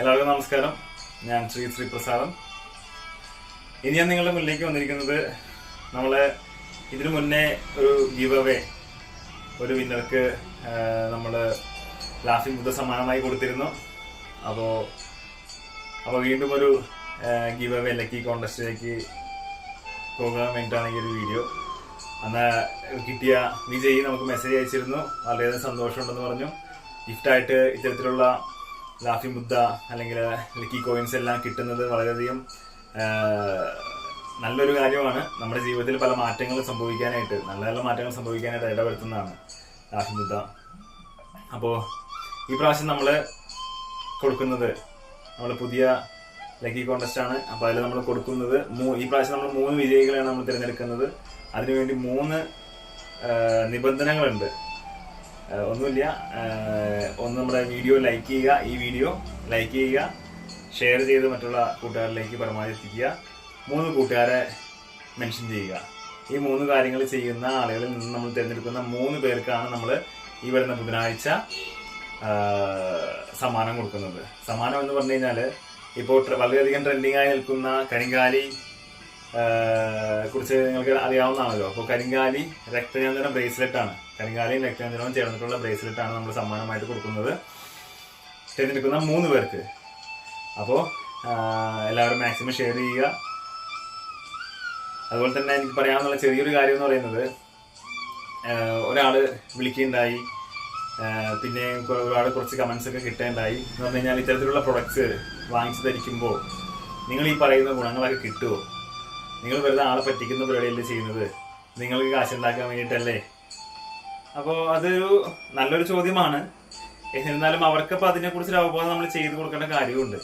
എല്ലാവർക്കും നമസ്കാരം. ഞാൻ ശ്രീ ശ്രീ പ്രസാദം. ഇനി ഞാൻ നിങ്ങളുടെ മുന്നിലേക്ക് വന്നിരിക്കുന്നത് നമ്മളെ ഇതിനു മുന്നേ ഒരു ഗീവ് ഒരു വിന്നർക്ക് നമ്മൾ ലാഫിംഗ് ബുദ്ധ സമ്മാനമായി കൊടുത്തിരുന്നു. അപ്പോൾ അപ്പോൾ വീണ്ടും ഒരു ഗീവ് അവേ ലക്കി കോണ്ടസ്റ്റിലേക്ക് പോകാൻ വേണ്ടിയിട്ടാണ് ഈ ഒരു വീഡിയോ അന്ന് കിട്ടിയ വിജയി നമുക്ക് മെസ്സേജ് അയച്ചിരുന്നു. വളരെയധികം സന്തോഷമുണ്ടെന്ന് പറഞ്ഞു. ഗിഫ്റ്റായിട്ട് ഇത്തരത്തിലുള്ള ലാഫിംഗ് മുദ്ദ അല്ലെങ്കിൽ ലക്കി കോയിൻസ് എല്ലാം കിട്ടുന്നത് വളരെയധികം നല്ലൊരു കാര്യമാണ്. നമ്മുടെ ജീവിതത്തിൽ പല മാറ്റങ്ങൾ സംഭവിക്കാനായിട്ട് നല്ല നല്ല മാറ്റങ്ങൾ സംഭവിക്കാനായിട്ട് ഇടവരുത്തുന്നതാണ് ലാഫി മുദ്ദ. അപ്പോൾ ഈ പ്രാവശ്യം നമ്മൾ കൊടുക്കുന്നത് നമ്മൾ പുതിയ ലക്കി കോണ്ടസ്റ്റ് ആണ്. അപ്പോൾ അതിൽ നമ്മൾ കൊടുക്കുന്നത് ഈ പ്രാവശ്യം നമ്മൾ മൂന്ന് വിജയികളെയാണ് നമ്മൾ തിരഞ്ഞെടുക്കുന്നത്. അതിനുവേണ്ടി മൂന്ന് നിബന്ധനകളുണ്ട്. ഒന്നുമില്ല. ഒന്ന് നമ്മുടെ വീഡിയോ ലൈക്ക് ചെയ്യുക. ഈ വീഡിയോ ലൈക്ക് ചെയ്യുക. ഷെയർ ചെയ്ത് മറ്റുള്ള കൂട്ടുകാരിലേക്ക് പരമാവധി എത്തിക്കുക. മൂന്ന് കൂട്ടുകാരെ മെൻഷൻ ചെയ്യുക. ഈ മൂന്ന് കാര്യങ്ങൾ ചെയ്യുന്ന ആളുകളിൽ നിന്ന് നമ്മൾ തിരഞ്ഞെടുക്കുന്ന മൂന്ന് പേർക്കാണ് നമ്മൾ ഈ വരുന്ന ബുധനാഴ്ച സമ്മാനം കൊടുക്കുന്നത്. സമ്മാനം എന്ന് പറഞ്ഞു കഴിഞ്ഞാൽ ഇപ്പോൾ വളരെയധികം ട്രെൻഡിങ് ആയി നിൽക്കുന്ന കരിങ്കാലി കുറിച്ച് നിങ്ങൾക്ക് അറിയാവുന്നതാണല്ലോ. അപ്പോൾ കരിങ്കാലി രക്തചന്ദ്രം ആണ്. കരിങ്കാലിയും രക്തചന്ദ്രവും ചേർന്നിട്ടുള്ള ആണ് നമ്മൾ സമ്മാനമായിട്ട് കൊടുക്കുന്നത്. തിരഞ്ഞെടുക്കുന്ന മൂന്ന് പേർക്ക്. അപ്പോൾ എല്ലാവരും മാക്സിമം ഷെയർ ചെയ്യുക. അതുപോലെ തന്നെ എനിക്ക് പറയാവുന്ന ചെറിയൊരു കാര്യം എന്ന് പറയുന്നത് ഒരാൾ വിളിക്കുകയുണ്ടായി. പിന്നെ ഒരാൾ കുറച്ച് കമൻസ് ഒക്കെ കിട്ടേണ്ടായി എന്ന് പറഞ്ഞു കഴിഞ്ഞാൽ ഇത്തരത്തിലുള്ള പ്രൊഡക്ട്സ് വാങ്ങിച്ചു ധരിക്കുമ്പോൾ നിങ്ങൾ ഈ പറയുന്ന ഗുണങ്ങളൊക്കെ കിട്ടുമോ? നിങ്ങൾ വെറുതെ ആളെ പറ്റിക്കുന്ന പരിപാടിയല്ലേ ചെയ്യുന്നത്? നിങ്ങൾക്ക് കാശുണ്ടാക്കാൻ വേണ്ടിയിട്ടല്ലേ? അപ്പോൾ അതൊരു നല്ലൊരു ചോദ്യമാണ്. എന്നിരുന്നാലും അവർക്കപ്പോൾ അതിനെക്കുറിച്ചൊരു അവബോധം നമ്മൾ ചെയ്തു കൊടുക്കേണ്ട കാര്യമുണ്ട്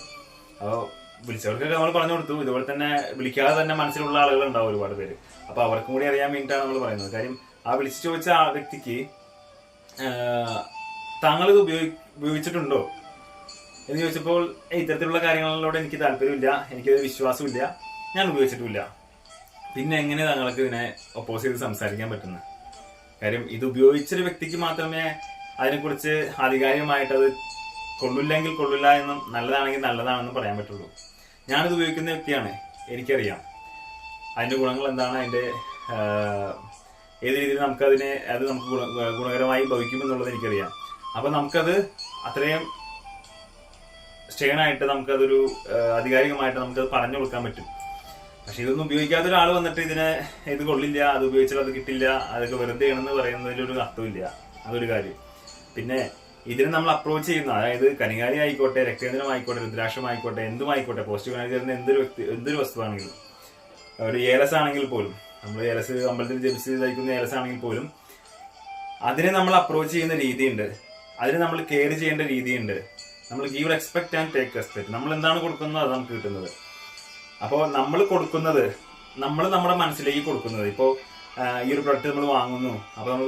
അപ്പോൾ വിളിച്ചവർക്കൊക്കെ നമ്മൾ പറഞ്ഞു കൊടുത്തു. ഇതുപോലെ തന്നെ വിളിക്കാതെ തന്നെ മനസ്സിലുള്ള ആളുകൾ ഉണ്ടാവും ഒരുപാട് പേര്. അപ്പോൾ അവർക്കും കൂടി അറിയാൻ വേണ്ടിയിട്ടാണ് നമ്മൾ പറയുന്നത്. കാര്യം ആ വിളിച്ചു ചോദിച്ച ആ വ്യക്തിക്ക് താങ്കൾ ഇത് ഉപയോഗി ഉപയോഗിച്ചിട്ടുണ്ടോ? എന്ന് ചോദിച്ചപ്പോൾ "ഏയ്, ഇത്തരത്തിലുള്ള കാര്യങ്ങളിലൂടെ എനിക്ക് താല്പര്യമില്ല. എനിക്കത് വിശ്വാസമില്ല. ഞാൻ ഉപയോഗിച്ചിട്ടുമില്ല. പിന്നെ എങ്ങനെ താങ്കൾക്ക് ഇതിനെ ഒപ്പോസ് ചെയ്ത് സംസാരിക്കാൻ പറ്റുന്നത് കാര്യം ഇത് ഉപയോഗിച്ചൊരു വ്യക്തിക്ക് മാത്രമേ അതിനെക്കുറിച്ച് ആധികാരികമായിട്ട് അത് കൊള്ളില്ലെങ്കിൽ കൊള്ളില്ല എന്നും നല്ലതാണെങ്കിൽ നല്ലതാണെന്നും പറയാൻ പറ്റുള്ളൂ. ഞാനിത് ഉപയോഗിക്കുന്ന വ്യക്തിയാണ്. എനിക്കറിയാം. അതിന്റെ ഗുണങ്ങൾ എന്താണ്? അതിന്റെ ആഹ്, ഏത് രീതിയിൽ നമുക്കതിനെ അത് നമുക്ക് ഗുണ ഗുണകരമായി ഭവിക്കുമെന്നുള്ളത് എനിക്കറിയാം. അപ്പൊ നമുക്കത് അത്രയും സ്റ്റേണായിട്ട് നമുക്കതൊരു ആധികാരികമായിട്ട് നമുക്കത് പറഞ്ഞു കൊടുക്കാൻ പറ്റും. പക്ഷെ ഇതൊന്നും ഉപയോഗിക്കാത്ത ഒരാൾ വന്നിട്ട് ഇതിനെ ഇത് കൊള്ളില്ല അത് ഉപയോഗിച്ചാൽ അത് കിട്ടില്ല അതൊക്കെ വെറുതെ ആണെന്ന് പറയുന്നതിലൊരു അർത്ഥമില്ല. അതൊരു കാര്യം. പിന്നെ ഇതിനെ നമ്മൾ അപ്രോച്ച് ചെയ്യുന്ന. അതായത് കനികാരി ആയിക്കോട്ടെ രക്തേന്ദ്രം ആയിക്കോട്ടെ രുദ്രാക്ഷം ആയിക്കോട്ടെ എന്തും ആയിക്കോട്ടെ പോസിറ്റീവ് എനർജി തരുന്ന എന്തൊരു വ്യക്തി എന്തൊരു വസ്തുവാണെങ്കിലും. ഒരു ഏലസ് ആണെങ്കിൽ പോലും നമ്മൾ ഏലസ് അമ്പലത്തിൽ ജപിച്ച് ധരിക്കുന്ന ഏലസ് ആണെങ്കിൽ പോലും അതിനെ നമ്മൾ അപ്രോച്ച് ചെയ്യുന്ന രീതിയുണ്ട്. അതിന് നമ്മൾ കെയർ ചെയ്യേണ്ട രീതിയുണ്ട്. നമ്മൾ give expect and take respect നമ്മൾ എന്താണ് കൊടുക്കുന്നത്? അത് നമുക്ക് കിട്ടുന്നത്. അപ്പോൾ നമ്മൾ കൊടുക്കുന്നത് നമ്മൾ നമ്മുടെ മനസ്സിലേക്ക് കൊടുക്കുന്നത്. ഇപ്പോൾ ഈ ഒരു പ്രൊഡക്റ്റ് നമ്മൾ വാങ്ങുന്നു. അപ്പോൾ നമ്മൾ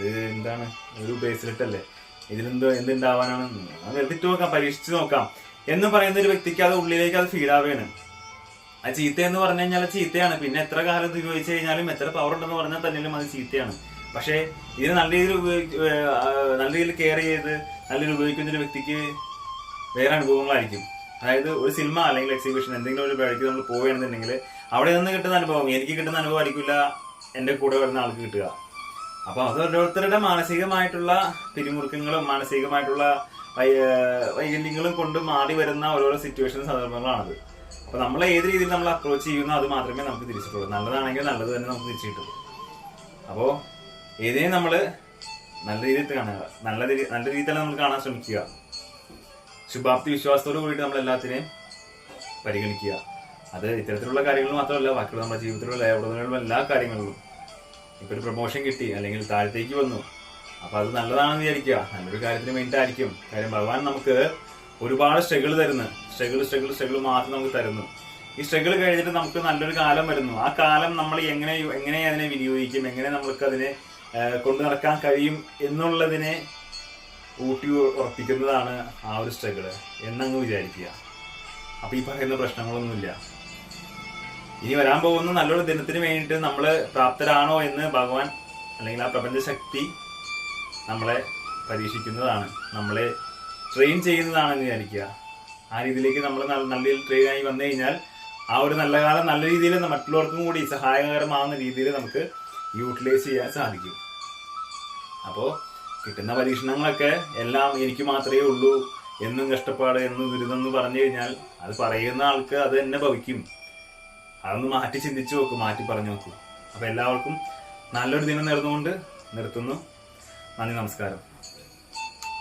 ഇത് എന്താണ്? ഒരു ബേസിലിട്ടല്ലേ ഇതിലെന്ത് എന്തുണ്ടാവാനാണ് വെറുതെ നോക്കാം പരീക്ഷിച്ച് നോക്കാം. എന്ന് പറയുന്ന ഒരു വ്യക്തിക്ക് അത് ഉള്ളിലേക്ക് അത് ഫീഡാവുകയാണ് ആ ചീത്ത എന്ന് പറഞ്ഞു കഴിഞ്ഞാൽ ചീത്തയാണ്. പിന്നെ എത്ര കാലം ഇത് ഉപയോഗിച്ച് കഴിഞ്ഞാലും എത്ര പവർ ഉണ്ടെന്ന് പറഞ്ഞാൽ തന്നെയും അത് ചീത്തയാണ്. പക്ഷേ ഇതിന് നല്ല രീതിയിൽ നല്ല രീതിയിൽ കെയർ ചെയ്ത് നല്ല രീതിയിൽ ഉപയോഗിക്കുന്ന ഒരു വ്യക്തിക്ക് വേറെ അനുഭവങ്ങളായിരിക്കും. അതായത് ഒരു സിനിമ അല്ലെങ്കിൽ എക്സിബിഷൻ എന്തെങ്കിലും ഒരു പരിപാടിക്ക് നമ്മൾ പോവുകയാണെന്നുണ്ടെങ്കിൽ അവിടെ നിന്ന് കിട്ടുന്ന അനുഭവം എനിക്ക് കിട്ടുന്ന അനുഭവം ആയിരിക്കില്ല എന്റെ കൂടെ വരുന്ന ആൾക്ക് കിട്ടുക. അപ്പോൾ അത് ഓരോരുത്തരുടെ മാനസികമായിട്ടുള്ള പിരിമുറുക്കങ്ങളും മാനസികമായിട്ടുള്ള വൈകല്യങ്ങളും കൊണ്ട് മാറി വരുന്ന ഓരോരോ സിറ്റുവേഷൻ സന്ദർഭങ്ങളാണത്. അപ്പോൾ നമ്മൾ ഏത് രീതിയിൽ നമ്മൾ അപ്രോച്ച് ചെയ്യുന്നു അത് മാത്രമേ നമുക്ക് തിരിച്ചിട്ടുള്ളൂ. നല്ലതാണെങ്കിൽ നല്ലത് തന്നെ നമുക്ക് തിരിച്ചു കിട്ടുള്ളൂ അപ്പോ ഏതിനെയും നമ്മൾ നല്ല രീതിയിൽ കാണുക. നല്ല രീതി- നല്ല രീതിയിൽ തന്നെ നമ്മൾ കാണാൻ ശ്രമിക്കുക. ശുഭാപ്തി വിശ്വാസത്തോട് കൂടിയിട്ട് നമ്മൾ എല്ലാത്തിനെയും പരിഗണിക്കുക. അത് ഇത്തരത്തിലുള്ള കാര്യങ്ങൾ മാത്രമല്ല ബാക്കിയുള്ള നമ്മുടെ ജീവിതത്തിലുള്ള എവിടെയുള്ള എല്ലാ കാര്യങ്ങളിലും. ഇപ്പൊ ഒരു പ്രൊമോഷൻ കിട്ടി അല്ലെങ്കിൽ താഴത്തേക്ക് വന്നു. അപ്പോൾ അത് നല്ലതാണെന്ന് വിചാരിക്കുക. നല്ലൊരു കാര്യത്തിന് വേണ്ടിയിട്ടായിരിക്കും കാര്യം ഭഗവാൻ നമുക്ക് ഒരുപാട് സ്ട്രഗിൾ തരുന്നു. സ്ട്രഗിൾ സ്ട്രഗിൾ സ്ട്രഗിൾ മാത്രം നമുക്ക് തരുന്നു. ഈ സ്ട്രഗിൾ കഴിഞ്ഞിട്ട് നമുക്ക് നല്ലൊരു കാലം വരുന്നു. ആ കാലം നമ്മൾ എങ്ങനെ എങ്ങനെ അതിനെ വിനിയോഗിക്കും? എങ്ങനെ നമ്മൾക്ക് അതിനെ കൊണ്ടു നടക്കാൻ കഴിയും എന്നുള്ളതിനെ ഊട്ടി ഉറപ്പിക്കുന്നതാണ് ആ ഒരു സ്ട്രഗിൾ എന്നങ്ങ് വിചാരിക്കുക. അപ്പൊ ഈ പറയുന്ന പ്രശ്നങ്ങളൊന്നുമില്ല. ഇനി വരാൻ പോകുന്ന നല്ലൊരു ദിനത്തിന് വേണ്ടിയിട്ട് നമ്മൾ പ്രാപ്തരാണോ എന്ന് ഭഗവാൻ അല്ലെങ്കിൽ ആ പ്രപഞ്ച ശക്തി നമ്മളെ പരീക്ഷിക്കുന്നതാണ്. നമ്മളെ ട്രെയിൻ ചെയ്യുന്നതാണെന്ന് വിചാരിക്കുക. ആ രീതിയിലേക്ക് നമ്മൾ നല്ല രീതിയിൽ ട്രെയിൻ ആയി വന്നു കഴിഞ്ഞാൽ ആ ഒരു നല്ല കാലം നല്ല രീതിയിൽ മറ്റുള്ളവർക്കും കൂടി സഹായകരമാകുന്ന രീതിയിൽ നമുക്ക് യൂട്ടിലൈസ് ചെയ്യാൻ സാധിക്കും. അപ്പോൾ കിട്ടുന്ന പരീക്ഷണങ്ങളൊക്കെ എല്ലാം എനിക്ക് മാത്രമേ ഉള്ളൂ എന്നും കഷ്ടപ്പാട് എന്നും ദുരിതം എന്ന് പറഞ്ഞു കഴിഞ്ഞാൽ അത് പറയുന്ന ആൾക്ക് അത് തന്നെ ഭവിക്കും. അതൊന്ന് മാറ്റി ചിന്തിച്ചു നോക്ക് മാറ്റി പറഞ്ഞു നോക്കൂ. അപ്പൊ എല്ലാവർക്കും നല്ലൊരു ദിനം നേർന്നുകൊണ്ട് നിർത്തുന്നു. നന്ദി നമസ്കാരം.